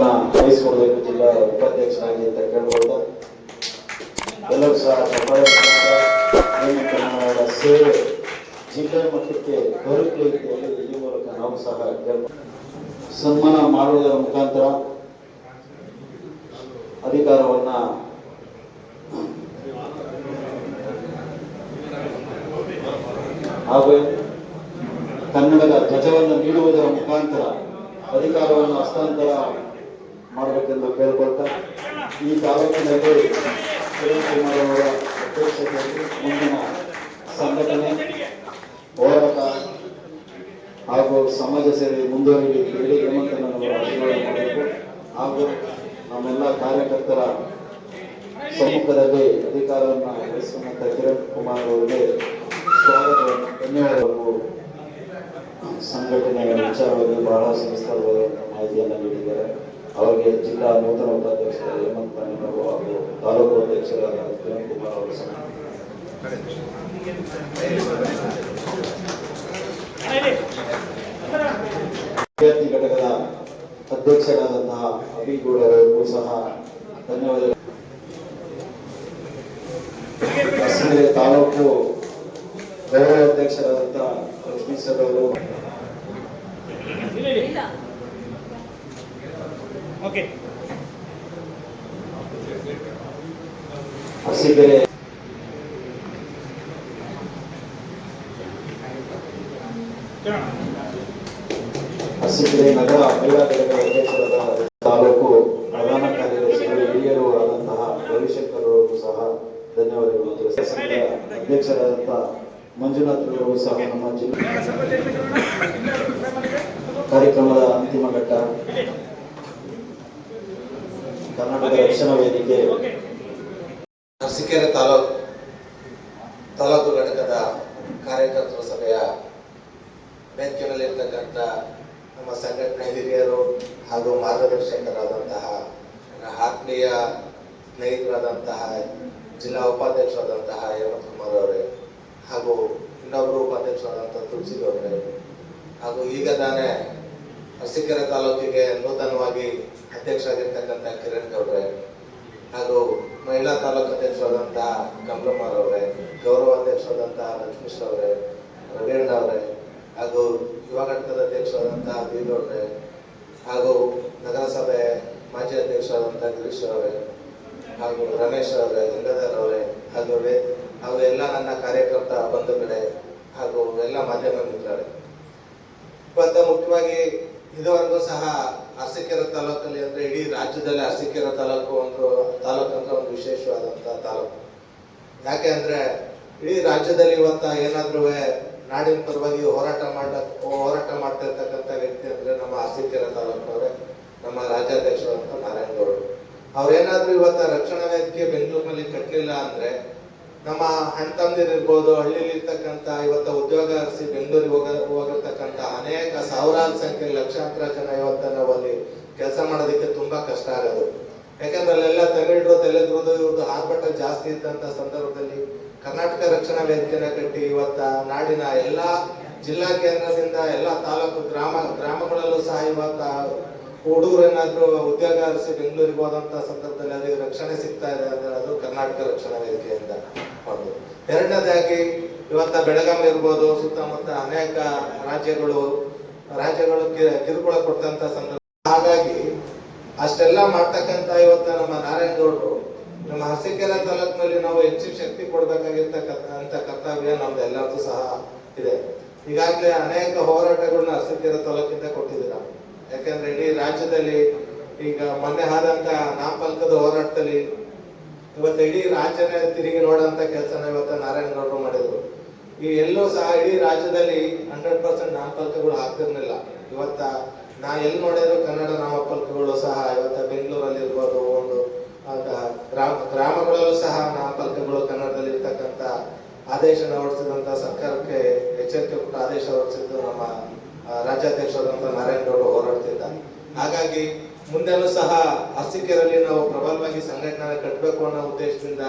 ವಹಿಸ್ಕೊಡ್ಬೇಕು ಜಿಲ್ಲಾ ಉಪಾಧ್ಯಕ್ಷರಾಗಿ ಅಂತ ಕೇಳ್ಬೋದು ಎಲ್ಲರೂ ಸಹ ಕನ್ನಡ ಸೇವೆ ಜಿಲ್ಲಾ ಮಟ್ಟಕ್ಕೆ ದೊರಕಲಿ ಅಂತ ಹೇಳಿ ಈ ಮೂಲಕ ನಾವು ಸಹ ಸನ್ಮಾನ ಮಾಡುವುದರ ಮುಖಾಂತರ ಅಧಿಕಾರವನ್ನ ಹಾಗೂ ಕನ್ನಡದ ಧ್ವಜವನ್ನು ನೀಡುವುದರ ಮುಖಾಂತರ ಅಧಿಕಾರವನ್ನು ಹಸ್ತಾಂತರ ಮಾಡಬೇಕೆಂದು ಕೇಳ್ಕೊಳ್ತಾ ಈ ತಾಲೂಕಿನಲ್ಲಿ ಕಿರಣ್ ಕುಮಾರ್ ಅವರ ಅಧ್ಯಕ್ಷತೆಯಲ್ಲಿ ಮುಂದಿನ ಸಂಘಟನೆ, ಹೋರಾಟ ಹಾಗೂ ಸಮಾಜ ಸೇವೆ ಮುಂದುವರಿಲಿ ಹೇಳಿ ಹೇಮಂತನವರು ಆಶೀರ್ವಾದ ಮಾಡಬೇಕು ಹಾಗೂ ನಮ್ಮೆಲ್ಲ ಕಾರ್ಯಕರ್ತರ ಸಮ್ಮುಖದಲ್ಲಿ ಅಧಿಕಾರವನ್ನು ವಹಿಸುವಂತ ಕಿರಣ್ ಕುಮಾರ್ ಅವರಿಗೆ ಸ್ವಾಗತವನ್ನು ಧನ್ಯವಾದಗಳು. ಸಂಘಟನೆಗಳ ವಿಚಾರವಾಗಿ ಬಹಳ ಸಂಸ್ಥೆಗಳು ಮಾಹಿತಿಯನ್ನು ನೀಡಿದ್ದಾರೆ. ಅವರಿಗೆ ಜಿಲ್ಲಾ ನೂತನ ಉಪಾಧ್ಯಕ್ಷರಾದ ಹೇಮಂತ್ ಪನ್ನವರು ಹಾಗೂ ತಾಲೂಕು ಅಧ್ಯಕ್ಷರಾದ ಕಿರಣ್ ಕುಮಾರ್ ಅವರು ವಿದ್ಯಾರ್ಥಿ ಘಟಕದ ಅಧ್ಯಕ್ಷರಾದಂತಹ ಅಭಿಗೌಡ ಅವರಿಗೂ ಸಹ ಹೊಸನಗರ ತಾಲೂಕು ಗೌರವ ಅಧ್ಯಕ್ಷರಾದಂತಹ ಲಕ್ಷ್ಮೀ ಅವರು. ಓಕೆ ಅರಸೀಕೆರೆ ನಗರ ಘಟಕದ ಅಧ್ಯಕ್ಷರಾದ ತಾಲೂಕು ಪ್ರಧಾನ ಕಾರ್ಯದರ್ಶಿಗಳು ಹಿರಿಯರು ಆದಂತಹ ರವಿಶಂಕರ್ ಅವರಿಗೂ ಸಹ ಧನ್ಯವಾದಗಳು ಅಧ್ಯಕ್ಷರಾದಂತಹ ಮಂಜುನಾಥ್ ಅವರಿಗೂ ಸಹ ನಮ್ಮ ಜಿಲ್ಲೆ ಕಾರ್ಯಕ್ರಮದ ಕರ್ನಾಟಕ ರಕ್ಷಣಾ ವೇದಿಕೆ. ಅರಸೀಕೆರೆ ತಾಲೂಕು ತಾಲೂಕು ಘಟಕದ ಕಾರ್ಯಕರ್ತರ ಸಭೆಯ ವೇದಿಕೆಯಲ್ಲಿರ್ತಕ್ಕಂಥ ನಮ್ಮ ಸಂಘಟನೆ ಹಿರಿಯರು ಹಾಗೂ ಮಾರ್ಗದರ್ಶಕರಾದಂತಹ ಆತ್ಮೀಯ ಸ್ನೇಹಿತರಾದಂತಹ ಜಿಲ್ಲಾ ಉಪಾಧ್ಯಕ್ಷರಾದಂತಹ ಹೇಮಂತ್ ಕುಮಾರ್ ಅವರೇ ಹಾಗೂ ಇನ್ನೊಬ್ಬರು ಉಪಾಧ್ಯಕ್ಷರಾದಂತಹ ತುಳಸಿ ಅವರೇ ಹಾಗೂ ಈಗ ತಾನೇ ಅರಸೀಕೆರೆ ತಾಲೂಕಿಗೆ ನೂತನವಾಗಿ ಅಧ್ಯಕ್ಷರಾಗಿರ್ತಕ್ಕಂಥ ಕಿರಣ್ ಗೌಡ್ರೆ ಹಾಗೂ ಮಹಿಳಾ ತಾಲೂಕು ಅಧ್ಯಕ್ಷರಾದಂತಹ ಕಮಲಮ್ಮರ್ ಅವರೇ, ಗೌರವ ಅಧ್ಯಕ್ಷರಾದಂತಹ ಲಕ್ಷ್ಮೀಶ್ ಅವರೇ ರವೀಣ್ಣ ಅವರೇ ಹಾಗೂ ಯುವ ಘಟಕದ ಅಧ್ಯಕ್ಷರಾದಂತಹ ಬೀಗೌಡ್ರೆ ಹಾಗೂ ನಗರಸಭೆ ಮಾಜಿ ಅಧ್ಯಕ್ಷರಾದಂತಹ ಗಿರೀಶ್ ಅವರೇ ಹಾಗೂ ರಮೇಶ್ ಅವರೇ ಗಂಗಾಧರ್ ಅವರೇ ಹಾಗೂ ಹಾಗೂ ಎಲ್ಲ ನನ್ನ ಕಾರ್ಯಕರ್ತ ಬಂಧುಗಳೇ ಹಾಗೂ ಎಲ್ಲ ಮಾಧ್ಯಮ ಮಿತ್ರರೇ. ಇವತ್ತು ಮುಖ್ಯವಾಗಿ ಇದುವರೆಗೂ ಸಹ ಅರಸೀಕೆರೆ ತಾಲೂಕಲ್ಲಿ ಅಂದ್ರೆ ಇಡೀ ರಾಜ್ಯದಲ್ಲಿ ಅರಸೀಕೆರೆ ತಾಲೂಕು ಒಂದು, ತಾಲೂಕು ಅಂದ್ರೆ ಒಂದು ವಿಶೇಷವಾದಂತ ತಾಲೂಕು. ಯಾಕೆ ಅಂದ್ರೆ ಇಡೀ ರಾಜ್ಯದಲ್ಲಿ ಇವತ್ತ ಏನಾದ್ರೂ ನಾಡಿನ ಪರವಾಗಿ ಹೋರಾಟ ಮಾಡ ಹೋರಾಟ ಮಾಡ್ತಿರ್ತಕ್ಕಂಥ ವ್ಯಕ್ತಿ ಅಂದ್ರೆ ನಮ್ಮ ಅರಸೀಕೆರೆ ತಾಲೂಕವರೇ, ನಮ್ಮ ರಾಜ್ಯಾಧ್ಯಕ್ಷರಂತ ನಾರಾಯಣಗೌಡರು. ಅವ್ರೇನಾದ್ರೂ ಇವತ್ತ ರಕ್ಷಣಾ ವೇದಿಕೆ ಬೆಂಗಳೂರಿನಲ್ಲಿ ಕಟ್ಟಲಿಲ್ಲ ಅಂದ್ರೆ ನಮ್ಮ ಹಳ್ಳಿಯಲ್ಲಿ ಇರ್ತಕ್ಕಂಥ ಇವತ್ತು ಉದ್ಯೋಗ ಅರಸಿ ಬೆಂಗಳೂರಿಗೆ ಹೋಗ, ಹೋಗಿರ್ತಕ್ಕಂಥ ಅನೇಕ ಸಾವಿರಾರು ಸಂಖ್ಯೆ ಲಕ್ಷಾಂತರ ಜನ ಇವತ್ತು ಅಲ್ಲಿ ಕೆಲಸ ಮಾಡೋದಕ್ಕೆ ತುಂಬಾ ಕಷ್ಟ ಆಗೋದು. ಯಾಕಂದ್ರೆ ಅಲ್ಲೆಲ್ಲ ತಮಿಳು ತೆಲುಗು ಇವ್ರದ್ದು ಆರ್ಭಟ ಜಾಸ್ತಿ ಇದ್ದಂತ ಸಂದರ್ಭದಲ್ಲಿ ಕರ್ನಾಟಕ ರಕ್ಷಣಾ ವೇದಿಕೆನ ಕಟ್ಟಿ ಇವತ್ತ ನಾಡಿನ ಎಲ್ಲಾ ಜಿಲ್ಲಾ ಕೇಂದ್ರದಿಂದ ಎಲ್ಲಾ ತಾಲೂಕು ಗ್ರಾಮ, ಗ್ರಾಮಗಳಲ್ಲೂ ಸಹ ಇವತ್ತ ಹುಡುಗರೇನಾದ್ರೂ ಉದ್ಯೋಗ ಅರಸಿ ಬೆಂಗಳೂರಿಗೆ ಹೋದಂತ ಸಂದರ್ಭದಲ್ಲಿ ರಕ್ಷಣೆ ಸಿಗ್ತಾ ಇದೆ ಅಂದ್ರೆ ಅದು ಕರ್ನಾಟಕ ರಕ್ಷಣಾ ವೇದಿಕೆಯಿಂದ. ಎರಡನೇದಾಗಿ, ಇವತ್ತ ಬೆಳಗಾವಿ ಇರ್ಬೋದು, ಸುತ್ತಮುತ್ತ ಅನೇಕ ರಾಜ್ಯಗಳು ರಾಜ್ಯಗಳು ಕಿರುಕುಳ ಕೊಟ್ಟಂತ ಸಂದರ್ಭ. ಹಾಗಾಗಿ, ಅಷ್ಟೆಲ್ಲ ಮಾಡ್ತಕ್ಕಂತ ಇವತ್ತ ನಮ್ಮ ನಾರಾಯಣಗೌಡರು, ನಮ್ಮ ಹಸಿಕೆರೆ ತಾಲೂಕಿನಲ್ಲಿ ನಾವು ಹೆಚ್ಚು ಶಕ್ತಿ ಕೊಡ್ಬೇಕಾಗಿರ್ತಕ್ಕಂಥ ಕರ್ತವ್ಯ ನಮ್ದು ಎಲ್ಲರದ್ದು ಸಹ ಇದೆ. ಈಗಾಗಲೇ ಅನೇಕ ಹೋರಾಟಗಳನ್ನ ಹಸಿಕೆರೆ ತಾಲೂಕಿಂದ ಕೊಟ್ಟಿದ್ದೀರ. ಯಾಕಂದ್ರೆ ಇಡೀ ರಾಜ್ಯದಲ್ಲಿ ಈಗ ಮೊನ್ನೆ ಆದಂತ ನಾಮಫಲಕದ ಹೋರಾಟದಲ್ಲಿ ಇವತ್ತು ಇಡೀ ರಾಜ್ಯನ ತಿರುಗಿ ನೋಡಂತ ಕೆಲಸನ ಇವತ್ತು ನಾರಾಯಣಗೌಡರು ಮಾಡಿದ್ರು. ಈ ಎಲ್ಲೂ ಸಹ ಇಡೀ ರಾಜ್ಯದಲ್ಲಿ ಹಂಡ್ರೆಡ್ ಪರ್ಸೆಂಟ್ ನಾಮಫಲಕಗಳು ಆಗ್ತಿರ್ಲಿಲ್ಲ. ಇವತ್ತ ನಾ ಎಲ್ಲಿ ನೋಡಿದ್ರು ಕನ್ನಡ ನಾಮಫಲಕಗಳು ಸಹ ಇವತ್ತ ಬೆಂಗಳೂರಲ್ಲಿ ಇರ್ಬೋದು, ಒಂದು ಗ್ರಾಮ, ಗ್ರಾಮಗಳಲ್ಲೂ ಸಹ ನಾಮಫಲಕಗಳು ಕನ್ನಡದಲ್ಲಿ ಇರ್ತಕ್ಕಂಥ ಆದೇಶನ ಹೊರಡಿಸಿದಂತ ಸರ್ಕಾರಕ್ಕೆ ಎಚ್ಚರಿಕೆ ಕೊಟ್ಟು ಆದೇಶ ಹೊರಡಿಸಿದ್ದು ನಮ್ಮ ರಾಜ್ಯಾಧ್ಯಕ್ಷರಾದಂಥ ನಾರಾಯಣಗೌಡರು ನಾರಾಯಣಗೌಡ ಹೋರಾಡ್ತಿದ್ದ ಹಾಗಾಗಿ ಮುಂದೆನೂ ಸಹ ಅರಸೀಕೆರೆಯಲ್ಲಿ ನಾವು ಪ್ರಬಲವಾಗಿ ಸಂಘಟನೆ ಕಟ್ಟಬೇಕು ಅನ್ನೋ ಉದ್ದೇಶದಿಂದ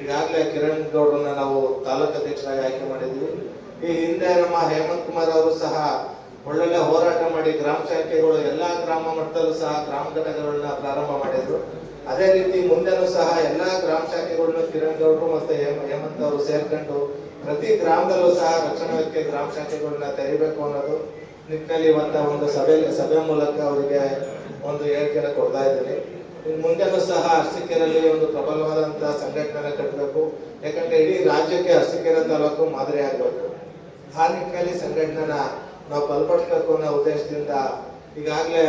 ಈಗಾಗಲೇ ಕಿರಣ್ ಗೌಡ್ರನ್ನ ನಾವು ತಾಲೂಕು ಅಧ್ಯಕ್ಷರಾಗಿ ಆಯ್ಕೆ ಮಾಡಿದ್ವಿ ಈ ಹಿಂದೆ ನಮ್ಮ ಹೇಮಂತ್ ಕುಮಾರ್ ಅವರು ಸಹ ಒಳ್ಳೊಳ್ಳೆ ಹೋರಾಟ ಮಾಡಿ ಗ್ರಾಮ ಶಾಖೆಗಳು ಎಲ್ಲ ಗ್ರಾಮ ಮಟ್ಟದಲ್ಲೂ ಸಹ ಗ್ರಾಮ ಘಟಕಗಳನ್ನ ಪ್ರಾರಂಭ ಮಾಡಿದ್ರು. ಅದೇ ರೀತಿ ಮುಂದೆನೂ ಸಹ ಎಲ್ಲಾ ಗ್ರಾಮ ಶಾಖೆಗಳನ್ನ ಕಿರಣ್ ಗೌಡ್ರು ಮತ್ತೆ ಹೇಮ- ಹೇಮಂತ್ ಅವರು ಸೇರ್ಕೊಂಡು ಪ್ರತಿ ಗ್ರಾಮದಲ್ಲೂ ಸಹ ರಕ್ಷಣಾ ಗ್ರಾಮ ಶಾಖೆಗಳನ್ನ ತೆರಿಬೇಕು ಅನ್ನೋದು ನಿಟ್ಟಿನಲ್ಲಿ ಇವತ್ತ ಒಂದು ಸಭೆ ಸಭೆ ಮೂಲಕ ಅವರಿಗೆ ಒಂದು ಹೇಳಿಕೆಯನ್ನು ಕೊಡ್ತಾ ಇದ್ದೀನಿ. ಇನ್ನು ಮುಂದೆನೂ ಸಹ ಅರಸೀಕೆರೆಯಲ್ಲಿ ಒಂದು ಪ್ರಬಲವಾದಂಥ ಸಂಘಟನೆ ಕಟ್ಟಬೇಕು. ಯಾಕಂದರೆ ಇಡೀ ರಾಜ್ಯಕ್ಕೆ ಅರಸೀಕೆರೆ ತಾಲೂಕು ಮಾದರಿ ಆಗಬೇಕು. ಆ ನಿಟ್ಟಿನಲ್ಲಿ ಸಂಘಟನೆನ ನಾವು ಬಲಪಡಿಸಬೇಕು ಅನ್ನೋ ಉದ್ದೇಶದಿಂದ ಈಗಾಗಲೇ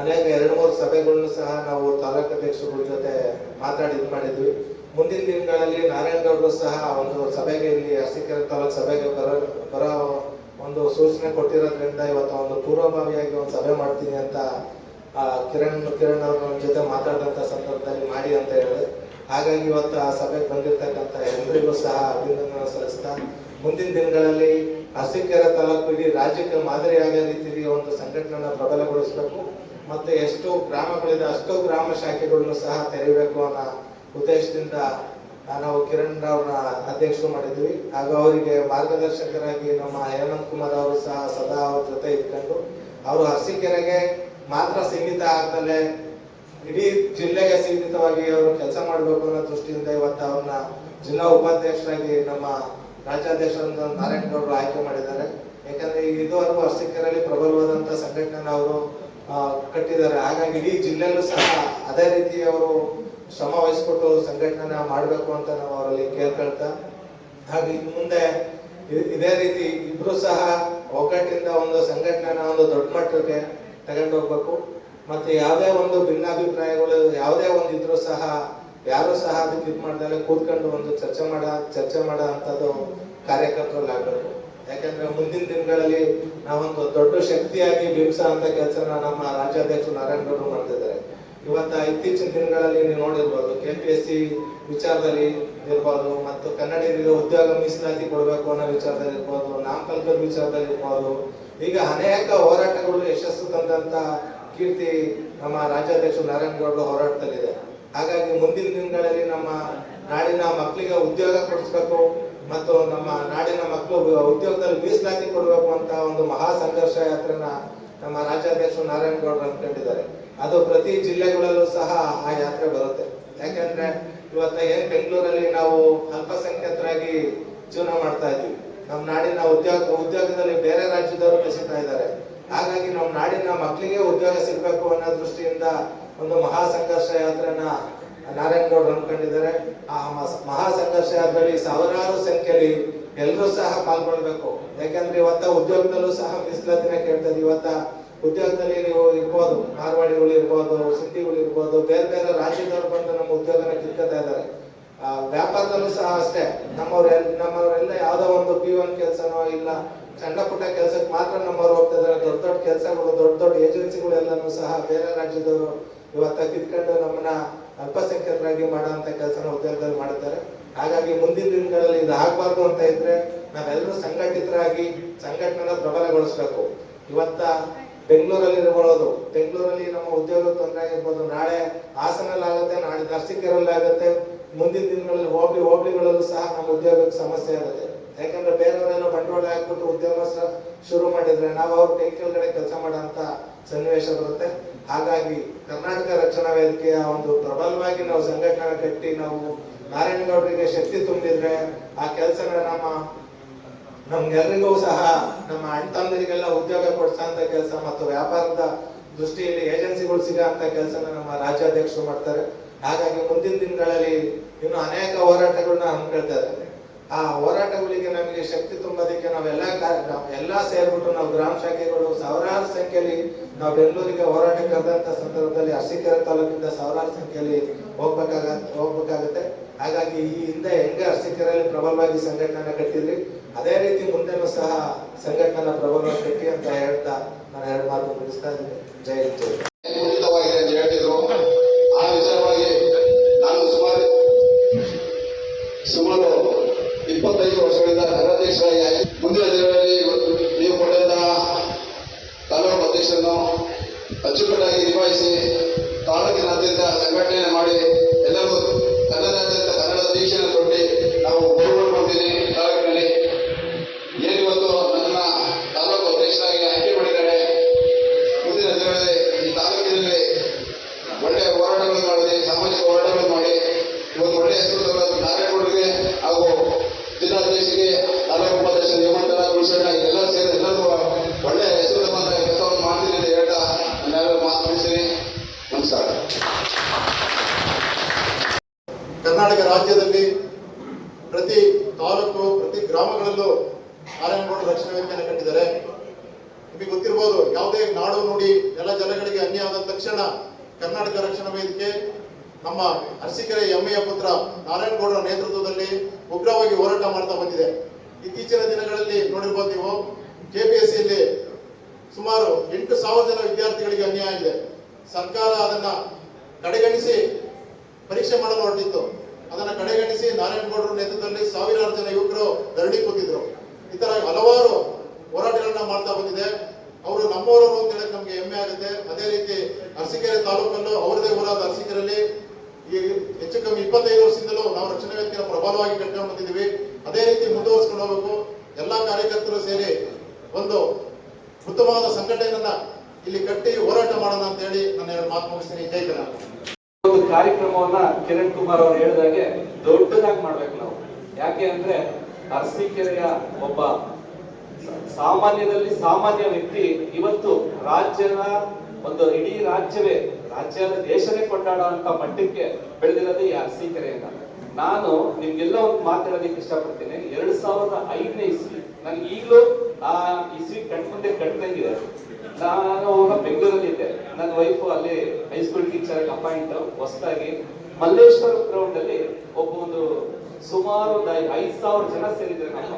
ಅನೇಕ ಎರಡು ಮೂರು ಸಭೆಗಳನ್ನು ಸಹ ನಾವು ತಾಲೂಕು ಅಧ್ಯಕ್ಷರುಗಳ ಜೊತೆ ಮಾತಾಡಿ ಇದು ಮಾಡಿದ್ವಿ. ಮುಂದಿನ ದಿನಗಳಲ್ಲಿ ನಾರಾಯಣಗೌಡರು ಸಹ ಒಂದು ಸಭೆಗೆ ಇಲ್ಲಿ ಅರಸೀಕೆರೆ ತಾಲೂಕು ಸಭೆಗೆ ಬರೋ ಬರೋ ಒಂದು ಸೂಚನೆ ಕೊಟ್ಟಿರೋದ್ರಿಂದ ಇವತ್ತು ಒಂದು ಪೂರ್ವಭಾವಿಯಾಗಿ ಒಂದು ಸಭೆ ಮಾಡ್ತೀನಿ ಅಂತ ಕಿರಣ್ ಕಿರಣ್ ಅವ್ರ ಜೊತೆ ಮಾತಾಡಿದಂಥ ಸಂದರ್ಭದಲ್ಲಿ ಮಾಡಿ ಅಂತ ಹೇಳಿದೆ ಹಾಗಾಗಿ ಇವತ್ತು ಆ ಸಭೆಗೆ ಬಂದಿರತಕ್ಕಂಥ ಎಲ್ಲರಿಗೂ ಸಹ ಅಭಿನಂದನೆ ಸಲ್ಲಿಸ್ತಾ, ಮುಂದಿನ ದಿನಗಳಲ್ಲಿ ಅರಸೀಕೆರೆ ತಾಲೂಕು ಇಡೀ ರಾಜ್ಯಕ್ಕೆ ಮಾದರಿಯಾಗೋ ರೀತಿಯಲ್ಲಿ ಒಂದು ಸಂಘಟನೆಯನ್ನು ಪ್ರಬಲಗೊಳಿಸಬೇಕು ಮತ್ತೆ ಎಷ್ಟು ಗ್ರಾಮಗಳಿದೆ ಅಷ್ಟೋ ಗ್ರಾಮ ಶಾಖೆಗಳನ್ನು ಸಹ ತೆರೀಬೇಕು ಅನ್ನೋ ಉದ್ದೇಶದಿಂದ ನಾವು ಕಿರಣ್ ರಾವ್ನ ಅಧ್ಯಕ್ಷರು ಮಾಡಿದ್ವಿ ಹಾಗೂ ಅವರಿಗೆ ಮಾರ್ಗದರ್ಶಕರಾಗಿ ನಮ್ಮ ಹೇಮಂತ್ ಕುಮಾರ್ ಅವರು ಸಹ ಸದಾ ಅವ್ರ ಜೊತೆ ಇಟ್ಕೊಂಡು ಅವರು ಹಸಿಕೆರೆಗೆ ಮಾತ್ರ ಸೀಮಿತ ಆಗ್ದಲೆ ಇಡೀ ಜಿಲ್ಲೆಗೆ ಸೀಮಿತವಾಗಿ ಅವರು ಕೆಲಸ ಮಾಡಬೇಕು ಅನ್ನೋ ದೃಷ್ಟಿಯಿಂದ ಇವತ್ತು ಅವ್ರನ್ನ ಜಿಲ್ಲಾ ಉಪಾಧ್ಯಕ್ಷರಾಗಿ ನಮ್ಮ ರಾಜ್ಯಾಧ್ಯಕ್ಷರಾದ ನಾರಾಯಣಗೌಡರು ಆಯ್ಕೆ ಮಾಡಿದ್ದಾರೆ. ಯಾಕಂದ್ರೆ ಇದುವರೆಗೂ ಅರಸೀಕೆರೆಯಲ್ಲಿ ಪ್ರಬಲವಾದಂತ ಸಂಘಟನೆ ಅವರು ಕಟ್ಟಿದ್ದಾರೆ. ಹಾಗಾಗಿ ಇಡೀ ಜಿಲ್ಲೆಯಲ್ಲೂ ಸಹ ಅದೇ ರೀತಿ ಅವರು ಶ್ರಮ ವಹಿಸ್ಕೊಟ್ಟು ಸಂಘಟನೆ ಮಾಡಬೇಕು ಅಂತ ನಾವು ಅವರಲ್ಲಿ ಕೇಳ್ಕೊಳ್ತಾ, ಹಾಗೆ ಇನ್ನು ಮುಂದೆ ಇದೇ ರೀತಿ ಇಬ್ರು ಸಹ ಒಗ್ಗಟ್ಟಿಂದ ಒಂದು ಸಂಘಟನೆನ ಒಂದು ದೊಡ್ಡ ಮಟ್ಟಕ್ಕೆ ತಗೊಂಡು ಹೋಗ್ಬೇಕು ಮತ್ತೆ ಯಾವುದೇ ಒಂದು ಭಿನ್ನಾಭಿಪ್ರಾಯಗಳು, ಯಾವುದೇ ಒಂದು ಇದ್ರೂ ಸಹ, ಯಾರು ಸಹ ಅದಕ್ಕೆ ಇದು ಮಾಡ್ದಲೆ ಕೂತ್ಕೊಂಡು ಒಂದು ಚರ್ಚೆ ಮಾಡ, ಚರ್ಚೆ ಮಾಡೋ ಅಂಥದ್ದು ಕಾರ್ಯಕರ್ತರಲ್ಲಿ ಆಗ್ಬೇಕು. ಯಾಕಂದ್ರೆ ಮುಂದಿನ ದಿನಗಳಲ್ಲಿ ನಾವೊಂದು ದೊಡ್ಡ ಶಕ್ತಿಯಾಗಿ ಬಿಂಬಿಸ ಅಂತ ಕೆಲಸನ ನಮ್ಮ ರಾಜ್ಯಾಧ್ಯಕ್ಷರು ನಾರಾಯಣಗೌಡರು ಮಾಡ್ತಿದ್ದಾರೆ. ಇವತ್ತ ಇತ್ತೀಚಿನ ದಿನಗಳಲ್ಲಿ ನೀವು ನೋಡಿರ್ಬೋದು ಕೆ ಪಿ ಎಸ್ ಸಿ ವಿಚಾರದಲ್ಲಿ ಇರ್ಬೋದು, ಮತ್ತು ಕನ್ನಡಿಗರಿಗೆ ಉದ್ಯೋಗ ಮೀಸಲಾತಿ ಕೊಡಬೇಕು ಅನ್ನೋ ವಿಚಾರದಲ್ಲಿ ಇರ್ಬೋದು ನಾಮಫಲಕದ ವಿಚಾರದಲ್ಲಿ ಇರ್ಬೋದು, ಈಗ ಅನೇಕ ಹೋರಾಟಗಳು ಯಶಸ್ಸು ತಂದಂತ ಕೀರ್ತಿ ನಮ್ಮ ರಾಜ್ಯಾಧ್ಯಕ್ಷರು ನಾರಾಯಣಗೌಡರು ಹೋರಾಟದಲ್ಲಿದೆ. ಹಾಗಾಗಿ ಮುಂದಿನ ದಿನಗಳಲ್ಲಿ ನಮ್ಮ ನಾಡಿನ ಮಕ್ಕಳಿಗೆ ಉದ್ಯೋಗ ಕೊಡಿಸ್ಬೇಕು ಮತ್ತು ನಮ್ಮ ನಾಡಿನ ಮಕ್ಕಳು ಉದ್ಯೋಗದಲ್ಲಿ ಮೀಸಲಾತಿ ಕೊಡಬೇಕು ಅಂತ ಒಂದು ಮಹಾ ಸಂಘರ್ಷ ಯಾತ್ರೆನ ನಮ್ಮ ರಾಜ್ಯಾಧ್ಯಕ್ಷ ನಾರಾಯಣ ಗೌಡರು ಅನ್ಕೊಂಡಿದ್ದಾರೆ ಅದು ಪ್ರತಿ ಜಿಲ್ಲೆಗಳಲ್ಲೂ ಸಹ ಆ ಯಾತ್ರೆ ಬರುತ್ತೆ. ಯಾಕಂದ್ರೆ ಇವತ್ತ ಏನ್ ಬೆಂಗಳೂರಲ್ಲಿ ನಾವು ಅಲ್ಪಸಂಖ್ಯಾತರಾಗಿ ಜೀವನ ಮಾಡ್ತಾ ಇದ್ವಿ. ನಮ್ಮ ನಾಡಿನ ಉದ್ಯೋಗ, ಉದ್ಯೋಗದಲ್ಲಿ ಬೇರೆ ರಾಜ್ಯದವರು ಬೆಸಿತಾ ಇದ್ದಾರೆ. ಹಾಗಾಗಿ ನಮ್ಮ ನಾಡಿನ ಮಕ್ಕಳಿಗೆ ಉದ್ಯೋಗ ಸಿಗ್ಬೇಕು ಅನ್ನೋ ದೃಷ್ಟಿಯಿಂದ ಒಂದು ಮಹಾ ಸಂಘರ್ಷ ಯಾತ್ರೆನ ನಾರಾಯಣಗೌಡರು ಅನ್ಕೊಂಡಿದ್ದಾರೆ ಆ ಮಹಾ ಸಂಘರ್ಷ ಯಾತ್ರೆಯಲ್ಲಿ ಸಾವಿರಾರು ಸಂಖ್ಯೆಯಲ್ಲಿ ಎಲ್ಲರೂ ಸಹ ಪಾಲ್ಗೊಳ್ಬೇಕು. ಯಾಕಂದ್ರೆ ಇವತ್ತ ಉದ್ಯೋಗದಲ್ಲೂ ಸಹ ಮೀಸಲಾತಿನ ಕೇಳ್ತದೆ ಇವತ್ತ ಉದ್ಯೋಗದಲ್ಲಿ ನೀವು ಇರ್ಬೋದು ಮಾರ್ವಾಡಿಗಳು ಇರ್ಬೋದು ಸಿಂಧಿಗಳು ಇರ್ಬೋದು ಬೇರೆ ಬೇರೆ ರಾಜ್ಯದವರು ಬಂದು ನಮ್ಮ ಉದ್ಯೋಗನ ಕಿತ್ಕೊತಾ ಇದ್ದಾರೆ. ಆ, ವ್ಯಾಪಾರದಲ್ಲೂ ಸಹ ಅಷ್ಟೇ ನಮ್ಮವ್ರೆಲ್ಲ ನಮ್ಮವರೆಲ್ಲ ಯಾವುದೋ ಒಂದು ಪಿ ಒನ್ ಕೆಲಸನೋ ಇಲ್ಲ ಸಣ್ಣ ಪುಟ್ಟ ಕೆಲಸಕ್ಕೆ ಮಾತ್ರ ನಮ್ಮವ್ರು ಹೋಗ್ತಾ ಇದ್ದಾರೆ ದೊಡ್ಡ ದೊಡ್ಡ ಕೆಲಸಗಳು ದೊಡ್ಡ ದೊಡ್ಡ ಏಜೆನ್ಸಿಗಳೆಲ್ಲನೂ ಸಹ ಬೇರೆ ರಾಜ್ಯದವರು ಇವತ್ತ ಕಿತ್ಕೊಂಡು ನಮ್ಮನ್ನ ಅಲ್ಪಸಂಖ್ಯಾತರಾಗಿ ಮಾಡುವಂತ ಕೆಲಸನ ಉದ್ಯೋಗದಲ್ಲಿ ಮಾಡ್ತಾರೆ ಹಾಗಾಗಿ ಮುಂದಿನ ದಿನಗಳಲ್ಲಿ ಇದು ಆಗ್ಬಾರ್ದು ಅಂತ ಇದ್ರೆ ನಾವೆಲ್ಲರೂ ಸಂಘಟಿತರಾಗಿ ಸಂಘಟನೆನ ಪ್ರಬಲಗೊಳಿಸ್ಬೇಕು. ಇವತ್ತ ಬೆಂಗಳೂರಲ್ಲಿ ಇರ್ಬೋದು. ಬೆಂಗಳೂರಲ್ಲಿ ನಮ್ಮ ಉದ್ಯೋಗ ತೊಂದರೆ ಆಗಿರ್ಬೋದು. ನಾಳೆ ಹಾಸನಲ್ಲಿ ಆಗುತ್ತೆ ನಾಳೆ ನರ್ಸಿಕೆರಲ್ಲಿ ಆಗುತ್ತೆ. ಮುಂದಿನ ದಿನಗಳಲ್ಲಿ ಹೋಬಳಿ, ಹೋಬಳಿಗಳಲ್ಲೂ ಸಹ ನಮ್ಮ ಉದ್ಯೋಗಕ್ಕೆ ಸಮಸ್ಯೆ ಆಗುತ್ತೆ. ಯಾಕಂದ್ರೆ ಬೇರೆಯವರೆಲ್ಲ ಬಂಡವಾಳ ಹಾಕ್ಬಿಟ್ಟು ಉದ್ಯೋಗ ಶುರು ಮಾಡಿದ್ರೆ ನಾವು ಅವ್ರ ಕೈ ಕಡೆ ಕೆಲಸ ಮಾಡೋಂತ ಸನ್ನಿವೇಶ ಬರುತ್ತೆ. ಹಾಗಾಗಿ ಕರ್ನಾಟಕ ರಕ್ಷಣಾ ವೇದಿಕೆಯ ಒಂದು ಪ್ರಬಲವಾಗಿ ನಾವು ಸಂಘಟನೆ ಕಟ್ಟಿ ನಾವು ನಾರಾಯಣಗೌಡರಿಗೆ ಶಕ್ತಿ ತುಂಬಿದ್ರೆ ಆ ಕೆಲಸನ ನಮ್ಮ ನಮ್ಗೆಲ್ರಿಗೂ ಸಹ ನಮ್ಮ ಅಣ್ಣ ತಮ್ಮದರಿಗೆಲ್ಲ ಉದ್ಯೋಗ ಕೊಡ್ಸಂತ ಕೆಲಸ ಮತ್ತು ವ್ಯಾಪಾರದ ದೃಷ್ಟಿಯಲ್ಲಿ ಏಜೆನ್ಸಿಗಳು ಸಿಗೋ ಅಂತ ಕೆಲಸನ ನಮ್ಮ ರಾಜ್ಯಾಧ್ಯಕ್ಷರು ಮಾಡ್ತಾರೆ. ಹಾಗಾಗಿ ಮುಂದಿನ ದಿನಗಳಲ್ಲಿ ಇನ್ನು ಅನೇಕ ಹೋರಾಟಗಳನ್ನ ಹಮ್ಮಿಕೊಳ್ತಾ ಇದ್ದಾರೆ. ಆ ಹೋರಾಟಗಳಿಗೆ ನಮಗೆ ಶಕ್ತಿ ತುಂಬೋದಕ್ಕೆ ನಾವೆಲ್ಲ ಎಲ್ಲ ಸೇರ್ಬಿಟ್ಟು ನಾವು ಗ್ರಾಮ ಶಾಖೆಗಳು ಸಾವಿರಾರು ಸಂಖ್ಯೆಯಲ್ಲಿ ನಾವು ಬೆಂಗಳೂರಿಗೆ ಹೋರಾಟ ಕರೆದಂತ ಸಂದರ್ಭದಲ್ಲಿ ಅರಸೀಕೆರೆ ತಾಲೂಕಿಂದ ಸಾವಿರಾರು ಸಂಖ್ಯೆಯಲ್ಲಿ ಹೋಗ್ಬೇಕಾಗ, ಹೋಗ್ಬೇಕಾಗತ್ತೆ. ಹಾಗಾಗಿ ಈ ಹಿಂದೆ ಹೆಂಗೆ ಅರ್ಚಕರಲ್ಲಿ ಪ್ರಬಲವಾಗಿ ಸಂಘಟನೆ ಕಟ್ಟಿದ್ರಿ, ಅದೇ ರೀತಿ ಮುಂದೆನೂ ಸಹ ಸಂಘಟನೆ ಪ್ರಬಲವಾಗಿ ಕಟ್ಟಿ ಅಂತ ಹೇಳ್ತಾ ನಾನು ಎರಡು ಮಾತು ಮುಗಿಸ್ತಾ ಇದ್ದೀನಿ. ಜೈ ಜೈ ಉಚಿತವಾಗಿದೆ ಅಂತ ಹೇಳ್ತಿದ್ರು ಆ ವಿಚಾರವಾಗಿ ನಾನು ಸುಮಾರು ಸುಮಾರು ಇಪ್ಪತ್ತೈದು ವರ್ಷಗಳಿಂದ ನಗರಾಧ್ಯಕ್ಷರಾಗಿ ಮುಂದಿನ ದಿನಗಳಲ್ಲಿ ನೀವು ಕೊಟ್ಟಂತಹ ತಾಲೂಕು ಅಧ್ಯಕ್ಷರನ್ನು ಅಚ್ಚುಕಟ್ಟಾಗಿ ನಿಭಾಯಿಸಿ ತಾಲೂಕಿನಾದ್ಯಂತ ಸಂಘಟನೆ ಮಾಡಿ ಎಲ್ಲರೂ ಕನ್ನಡಾದ್ಯಂತ ಕನ್ನಡ ದೀಕ್ಷೆಯನ್ನು ಕೊಟ್ಟು ನಾವು ಗೌರವ ರಾಜ್ಯದಲ್ಲಿ ಪ್ರತಿ ತಾಲೂಕು, ಪ್ರತಿ ಗ್ರಾಮಗಳಲ್ಲೂ ನಾರಾಯಣಗೌಡ ರಕ್ಷಣಾ ವೇದಿಕೆಯನ್ನು ಕಟ್ಟಿದ್ದಾರೆ. ನಿಮಗೆ ಗೊತ್ತಿರ್ಬೋದು, ಯಾವುದೇ ನಾಡು ನುಡಿ, ನೆಲ ಜನಗಳಿಗೆ ಅನ್ಯಾಯ ಆದ ತಕ್ಷಣ ಕರ್ನಾಟಕ ರಕ್ಷಣಾ ವೇದಿಕೆ ನಮ್ಮ ಅರಸೀಕೆರೆ ಎಮ್ಮೆಯ ಪುತ್ರ ನಾರಾಯಣಗೌಡರ ನೇತೃತ್ವದಲ್ಲಿ ಉಗ್ರವಾಗಿ ಹೋರಾಟ ಮಾಡ್ತಾ ಬಂದಿದೆ. ಇತ್ತೀಚಿನ ದಿನಗಳಲ್ಲಿ ನೋಡಿರ್ಬೋದು ನೀವು ಕೆ ಪಿ ಎಸ್ ಸಿಯಲ್ಲಿ ಸುಮಾರು ಎಂಟು ಸಾವಿರ ಜನ ವಿದ್ಯಾರ್ಥಿಗಳಿಗೆ ಅನ್ಯಾಯ ಇದೆ ಸರ್ಕಾರ ಅದನ್ನ ಕಡೆಗಣಿಸಿ ಪರೀಕ್ಷೆ ಮಾಡಲು ಹೊರಟಿತ್ತು. ಅದನ್ನ ಕಡೆಗಣಿಸಿ ನಾರಾಯಣಗೌಡರ ನೇತೃತ್ವದಲ್ಲಿ ಸಾವಿರಾರು ಜನ ಯುವಕರು ಧರಣಿ ಕೂತಿದ್ರು. ಈ ತರ ಹಲವಾರು ಹೋರಾಟಗಳನ್ನ ಮಾಡ್ತಾ ಬಂದಿದೆ. ಅವರು ನಮ್ಮವರು ಅಂತ ಹೇಳಕ್ ನಮ್ಗೆ ಹೆಮ್ಮೆ ಆಗುತ್ತೆ. ಅದೇ ರೀತಿ ಅರಸೀಕೆರೆ ತಾಲೂಕಲ್ಲೂ ಅವರದೇ ಊರಾದ ಅರಸೀಕೆರೆಯಲ್ಲಿ ಈ ಹೆಚ್ಚು ಕಮ್ಮಿ ಇಪ್ಪತ್ತೈದು ವರ್ಷದಿಂದಲೂ ನಾವು ರಕ್ಷಣಾ ವ್ಯಕ್ತಿಯ ಪ್ರಬಲವಾಗಿ ಕಟ್ಕೊಂಡು ಬಂದಿದ್ದೀವಿ. ಅದೇ ರೀತಿ ಮುಂದುವರಿಸ್ಕೊಂಡು ಹೋಗ್ಬೇಕು. ಎಲ್ಲಾ ಕಾರ್ಯಕರ್ತರು ಸೇರಿ ಒಂದು ಉತ್ತಮವಾದ ಸಂಘಟನೆಯನ್ನ ಇಲ್ಲಿ ಕಟ್ಟಿ ಹೋರಾಟ ಮಾಡೋಣ ಅಂತ ಹೇಳಿ ನನ್ನ ಮಾತು ಮುಗಿಸ್ತೀನಿ. ಜೈ ಕರ್ನಾಟಕ ಕಾರ್ಯಕ್ರಮವನ್ನ ಕಿರಣ್ ಕುಮಾರ್ ಅವರು ಹೇಳಿದಾಗೆ ದೊಡ್ಡದಾಗಿ ಮಾಡ್ಬೇಕು ನಾವು. ಯಾಕೆ ಅಂದ್ರೆ ಅರಸೀಕೆರೆಯ ಒಬ್ಬ ಸಾಮಾನ್ಯದಲ್ಲಿ ಸಾಮಾನ್ಯ ವ್ಯಕ್ತಿ ಇವತ್ತು ರಾಜ್ಯದ ಒಂದು ಇಡೀ ರಾಜ್ಯವೇ ರಾಜ್ಯದ ದೇಶನೇ ಕೊಂಡಾಡುವಂತ ಮಟ್ಟಕ್ಕೆ ಬೆಳೆದಿರೋದು ಈ ಅರಸೀಕೆರೆಯಿಂದ ನಾನು ನಿಮ್ಗೆಲ್ಲ ಒಂದು ಮಾತಾಡೋದಕ್ಕೆ ಇಷ್ಟಪಡ್ತೀನಿ. ಎರಡ್ ಸಾವಿರದ ಐದನೇ ಇಸ್ವಿ ನನ್ಗೆ ಈಗಲೂ ಆ ಇಸ್ವಿ ಕಣ್ಮುಂದೆ ಕಣ್ತಂಗಿದೆ ನಾನು ಅವಾಗ ಬೆಂಗಳೂರಲ್ಲಿ ಇದ್ದೆ. ನನ್ನ ವೈಫ್ ಅಲ್ಲಿ ಹೈಸ್ಕೂಲ್ ಟೀಚರ್ ಅಪಾಯಿಂಟ್ ಹೊಸದಾಗಿ ಮಲ್ಲೇಶ್ವರ ಗ್ರೌಂಡ್ ಅಲ್ಲಿ ಒಬ್ಬ ಒಂದು ಸುಮಾರು ಒಂದು ಐದ್ ಸಾವಿರ ಜನ ಸೇರಿದ್ರು ನಮ್ಮ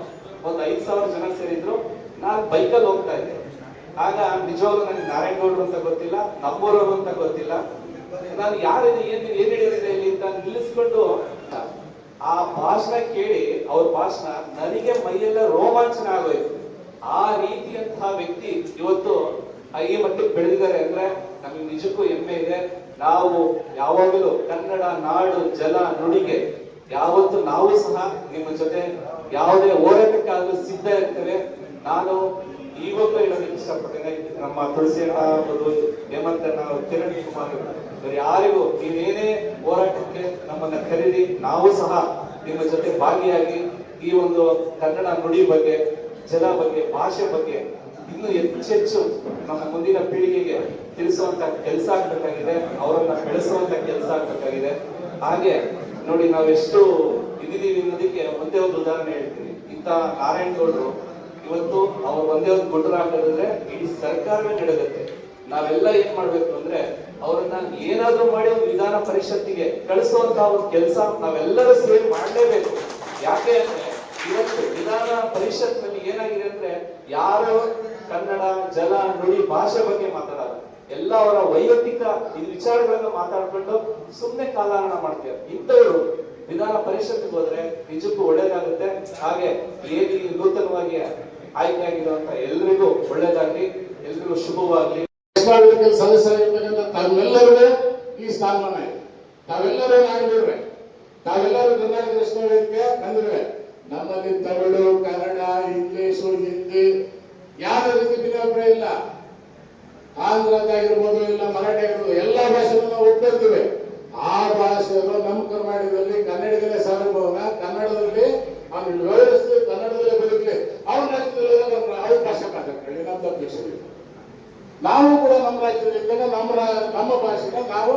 ಒಂದು ಐದ್ ಸಾವಿರ ಜನ ಸೇರಿದ್ರು. ನಾನು ಬೈಕಲ್ಲಿ ಹೋಗ್ತಾ ಇದ್ದೆ. ಆಗ ನಿಜವಾಗ್ಲೂ ನನಗೆ ನಾರಾಯಣಗೌಡರು ಅಂತ ಗೊತ್ತಿಲ್ಲ ನಮ್ಮೂರವರು ಅಂತ ಗೊತ್ತಿಲ್ಲ. ನಾನು ಯಾರಿದೆ ಏನ್ ಏನ್ ಹೇಳಿದ್ರೆ ಇಲ್ಲಿ ಅಂತ ನಿಲ್ಲಿಸ್ಕೊಂಡು ಆ ಭಾಷಣ ಕೇಳಿ ಅವ್ರ ಭಾಷಣ ನನಗೆ ಮೈಯೆಲ್ಲ ರೋಮಾಂಚನ ಆಗೋಯ್ತು. ಆ ರೀತಿಯಂತಹ ವ್ಯಕ್ತಿ ಇವತ್ತು ಈ ಮಟ್ಟಿಗೆ ಬೆಳೆದಿದ್ದಾರೆ ಅಂದ್ರೆ ನಮಗೆ ನಿಜಕ್ಕೂ ಹೆಮ್ಮೆ ಇದೆ. ನಾವು ಯಾವಾಗಲೂ ಕನ್ನಡ, ನಾಡು, ಜಲ, ನುಡಿಗೆ ಯಾವತ್ತು ನಾವು ಸಹ ನಿಮ್ಮ ಜೊತೆ ಯಾವುದೇ ಹೋರಾಟಕ್ಕಾಗಲೂ ಸಿದ್ಧ ಇರ್ತೇವೆ. ನಾನು ಇವತ್ತು ಹೇಳೋದಕ್ಕೆ ಇಷ್ಟಪಡ್ತೇನೆ, ನಮ್ಮ ತುಳಸಿ ಅಣ್ಣ ಅಣ್ಣ ಕಿರಣ್ ಕುಮಾರ್ ಇವರು. ಯಾರಿಗೂ ನೀವೇನೇ ಹೋರಾಟಕ್ಕೆ ನಮ್ಮನ್ನ ಕರೀರಿ, ನಾವು ಸಹ ನಿಮ್ಮ ಜೊತೆ ಭಾಗಿಯಾಗಿ ಈ ಒಂದು ಕನ್ನಡ ನುಡಿ ಬಗ್ಗೆ ಜಲ ಬಗ್ಗೆ, ಭಾಷೆ ಬಗ್ಗೆ ಇನ್ನು ಹೆಚ್ಚೆಚ್ಚು ನಮ್ಮ ಮುಂದಿನ ಪೀಳಿಗೆಗೆ ತಿಳಿಸುವಂತ ಕೆಲಸ ಆಗ್ಬೇಕಾಗಿದೆ, ಅವರನ್ನ ಬೆಳೆಸುವಂತ ಕೆಲಸ ಆಗ್ಬೇಕಾಗಿದೆ. ಹಾಗೆ ನೋಡಿ ನಾವೆಷ್ಟು ಇದಿದೀವಿ ಅನ್ನೋದಕ್ಕೆ ಒಂದೇ ಒಂದು ಉದಾಹರಣೆ ಹೇಳ್ತೀನಿ. ಇಂಥ ನಾರಾಯಣಗೌಡರು ಇವತ್ತು ಅವ್ರು ಒಂದೇ ಒಂದು ಗುಡ್ಡರಾಗಿದ್ರೆ ಇಡೀ ಸರ್ಕಾರವೇ ನಡೆಯುತ್ತೆ ನಾವೆಲ್ಲ ಏನ್ ಮಾಡ್ಬೇಕು ಅಂದ್ರೆ ಅವರನ್ನ ಏನಾದ್ರೂ ಮಾಡಿ ಒಂದು ವಿಧಾನ ಪರಿಷತ್ತಿಗೆ ಕಳಿಸುವಂತ ಒಂದು ಕೆಲಸ ನಾವೆಲ್ಲರೂ ಸೇರಿ ಮಾಡಲೇಬೇಕು. ಯಾಕೆ ಅಂದ್ರೆ ಇವತ್ತು ವಿಧಾನ ಪರಿಷತ್ನಲ್ಲಿ ಏನಾಗಿದೆ ಅಂದ್ರೆ ಯಾರು ಕನ್ನಡ, ಜಲ, ನುಡಿ ಭಾಷೆ ಬಗ್ಗೆ ಮಾತಾಡಲ್ಲ ಎಲ್ಲ ಅವರ ವೈಯಕ್ತಿಕ ಈ ವಿಚಾರಗಳನ್ನ ಮಾತಾಡ್ಕೊಂಡು ಸುಮ್ಮನೆ ಕಾಲಹರಣ ಮಾಡ್ತೀವಿ ಇಂಥವ್ರು ವಿಧಾನ ಪರಿಷತ್ಗೆ ಹೋದ್ರೆ ನಿಜಕ್ಕೂ ಒಳ್ಳೇದಾಗುತ್ತೆ. ಹಾಗೆ ಏನು ನೂತನವಾಗಿ ಆಯ್ಕೆ ಆಗಿರುವಂತ ಎಲ್ರಿಗೂ ಒಳ್ಳೇದಾಗ್ಲಿ, ಎಲ್ರಿಗೂ ಶುಭವಾಗ್ಲಿ. ಸದಸ್ಯರಾಗಿರ್ತಕ್ಕಂಥ ತಾವೆಲ್ಲರೂ ಈ ಸ್ಥಾನಮಾನ ತಾವೆಲ್ಲರೂ ನಾಗರಿಕರೇ ತಾವೆಲ್ಲರೂ ಕರ್ನಾಟಕ ರಕ್ಷಣಾ ಬಂದಿರುವೆ. ನಮ್ಮಲ್ಲಿ ತಮಿಳು ಕನ್ನಡ, ಇಂಗ್ಲಿಷು, ಹಿಂದಿ ಯಾವ ರೀತಿ ಭಿನ್ನಾಭಿಪ್ರಾಯ ಇಲ್ಲ. ಆಂಧ್ರದಾಗಿರ್ಬೋದು ಇಲ್ಲ ಮರಾಠಿ ಆಗಿರ್ಬೋದು ಎಲ್ಲ ಭಾಷೆನೂ ನಾವು ಒಪ್ಪಿರ್ತೀವಿ ಆ ಭಾಷೆಗಳು ನಮ್ಮ ಕರ್ನಾಟಕದಲ್ಲಿ ಕನ್ನಡಿಗರೇ ಸಾರ್ವಭೌಮ, ಕನ್ನಡದಲ್ಲಿ ಅವನು ವ್ಯವಸ್ಥೆ ಕನ್ನಡದಲ್ಲೇ ಬದುಕಲಿ. ಅವನ ರಾಜ್ಯದಲ್ಲಿ ಅವ್ರ ಭಾಷೆ ಮಾತಾಡ್ಕೊಳ್ಳಿ ನಮ್ಮ ದೇಶದಲ್ಲಿ ನಾವು ಕೂಡ ನಮ್ಮ ರಾಜ್ಯದಲ್ಲಿ ನಮ್ಮ ನಮ್ಮ ಭಾಷೆನ ನಾವು.